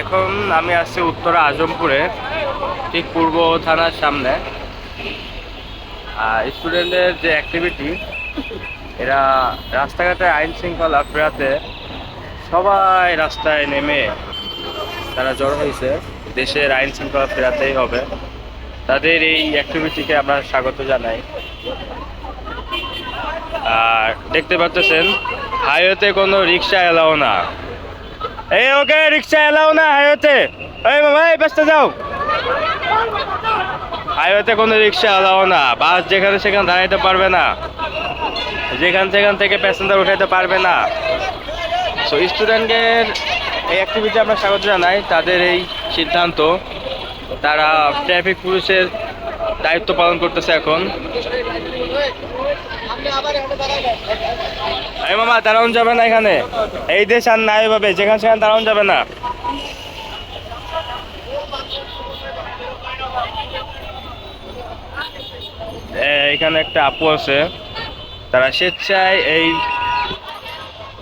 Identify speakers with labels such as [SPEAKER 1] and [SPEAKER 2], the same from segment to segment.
[SPEAKER 1] এখন আমি আছি উত্তরা আজমপুরে, ঠিক পূর্ব থানার সামনে। স্টুডেন্টদের যে অ্যাক্টিভিটি এরা রাস্তাঘাটে আইন শৃঙ্খলা ফেরাতে সবাই রাস্তায় নেমে তারা জড়ো হয়েছে। দেশের আইন শৃঙ্খলা ফেরাতেই হবে। তাদের এই অ্যাক্টিভিটিকে আমরা স্বাগত জানাই। আর দেখতে পাচ্ছেন, হাইওয়েতে কোনো রিক্সা এলাও না। এই ওকে, রিক্সা এলাও না হাইওয়েতে। এই বাবা, এই ব্যস্ত যাও। হাইওয়েতে কোনো রিক্সা এলাও না। বাস যেখানে সেখানে দাঁড়াইতে পারবে না। যেখান সেখান থেকে প্যাসেঞ্জার উঠাইতে পারবে না। সো স্টুডেন্টদের এই অ্যাক্টিভিটি আমরা স্বাগত জানাই। তাদের এই সিদ্ধান্ত, তারা ট্রাফিক পুলিশের দায়িত্ব পালন করতেছে এখন। এই মামা দাঁড়ানো যাবে না এখানে? এই দেশ আর না এভাবে, যেখানে সেখানে দাঁড়ানো যাবে না। এখানে একটা আপু আছে। তারা স্বেচ্ছায় এই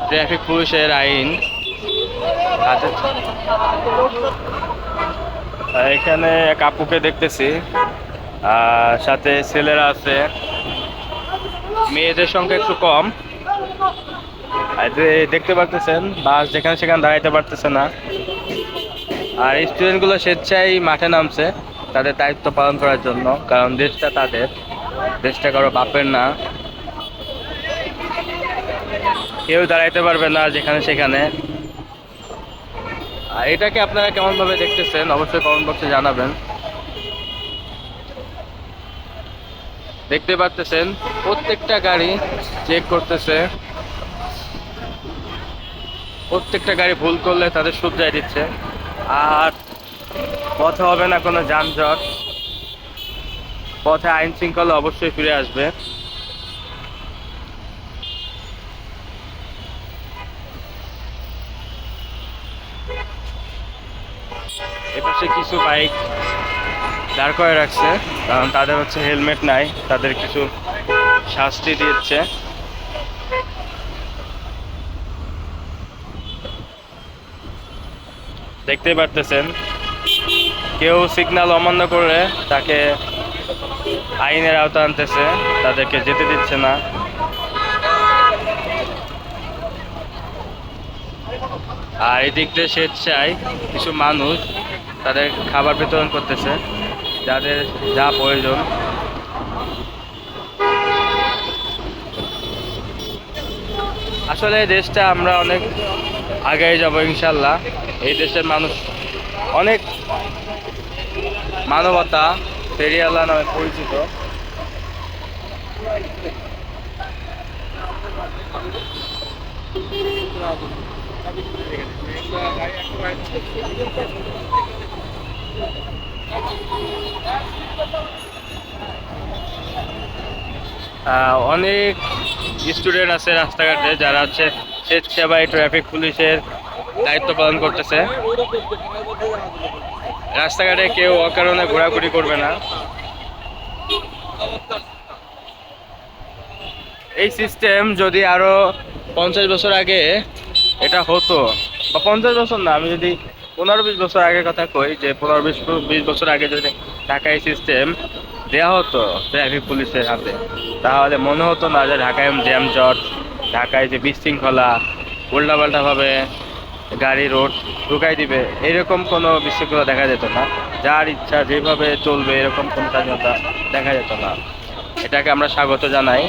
[SPEAKER 1] ট্রাফিক পুলিশের আইন। এখানে এক আপুকে দেখতেছি। আর সাথে ছেলেরা আছে। মেয়েদের সংখ্যা একটু কম। দেখতে পারতেছেন, বাস যেখানে সেখানে দাঁড়াইতে পারতেছে না। আর স্টুডেন্টগুলো স্বেচ্ছায় মাঠে নামছে, তাদের দায়িত্ব পালন করার জন্য, কারণ দেশটা তাদের। দেশটা কারও বাপের না। কেউ দাঁড়াইতে পারবে না যেখানে সেখানে। আর এটাকে আপনারা কেমন ভাবে দেখতেছেন, অবশ্যই কমেন্ট বক্সে জানাবেন। দেখতে পাচ্তেছেন প্রত্যেকটা গাড়ি চেক করতেছে। প্রত্যেকটা গাড়ি ভুল করলে তাদের শুধরাই দিচ্ছে। আর পথে হবে না কোনো যানজট। পথে আইন শৃঙ্খলা অবশ্যই ফিরে আসবে। এপাশে কিছু বাইক দাঁড় করে রাখছে, কারণ তাদের হচ্ছে হেলমেট নাই, তাদের কিছু শাস্তি দিচ্ছে। দেখতেই পারতেছেন, কেউ সিগন্যাল অমান্য করলে তাকে আইনের আওতা আনতেছে, তাদেরকে যেতে দিচ্ছে না। আর এদিক দিয়ে স্বেচ্ছায় কিছু মানুষ তাদের খাবার বিতরণ করতেছে যাদের যা প্রয়োজন। আসলে দেশটা আমরা অনেক আগে যাব ইনশাল্লাহ। এই দেশের মানুষ অনেক মানবতা ফেরিয়ালা নামে পরিচিত। আহ, অনেক স্টুডেন্ট আছে রাস্তাঘাটে যারা হচ্ছে স্বেচ্ছাবাহী ট্রাফিক পুলিশের দায়িত্ব পালন করতেছে। রাস্তাঘাটে কেউ অকারণে ঘোরাঘুরি করবে না। এই সিস্টেম যদি আরও পঞ্চাশ বছর আগে এটা হতো। বা পঞ্চাশ বছর না, আমি যদি পনেরো বিশ বছর আগের কথা কই, যে পনেরো বিশ বিশ বছর আগে যদি ঢাকায় সিস্টেম দেওয়া হতো ট্রাফিক পুলিশের হাতে, তাহলে মনে হতো না যে ঢাকায় জ্যাম জট, ঢাকায় যে বিশৃঙ্খলা, উল্টাপাল্টাভাবে গাড়ি রোড ঢুকাই দিবে, এরকম কোনো বিশৃঙ্খলা দেখা যেত না। যার ইচ্ছা যেভাবে চলবে, এরকম কোনো স্বাধীনতা দেখা যেত না। এটাকে আমরা স্বাগত জানাই।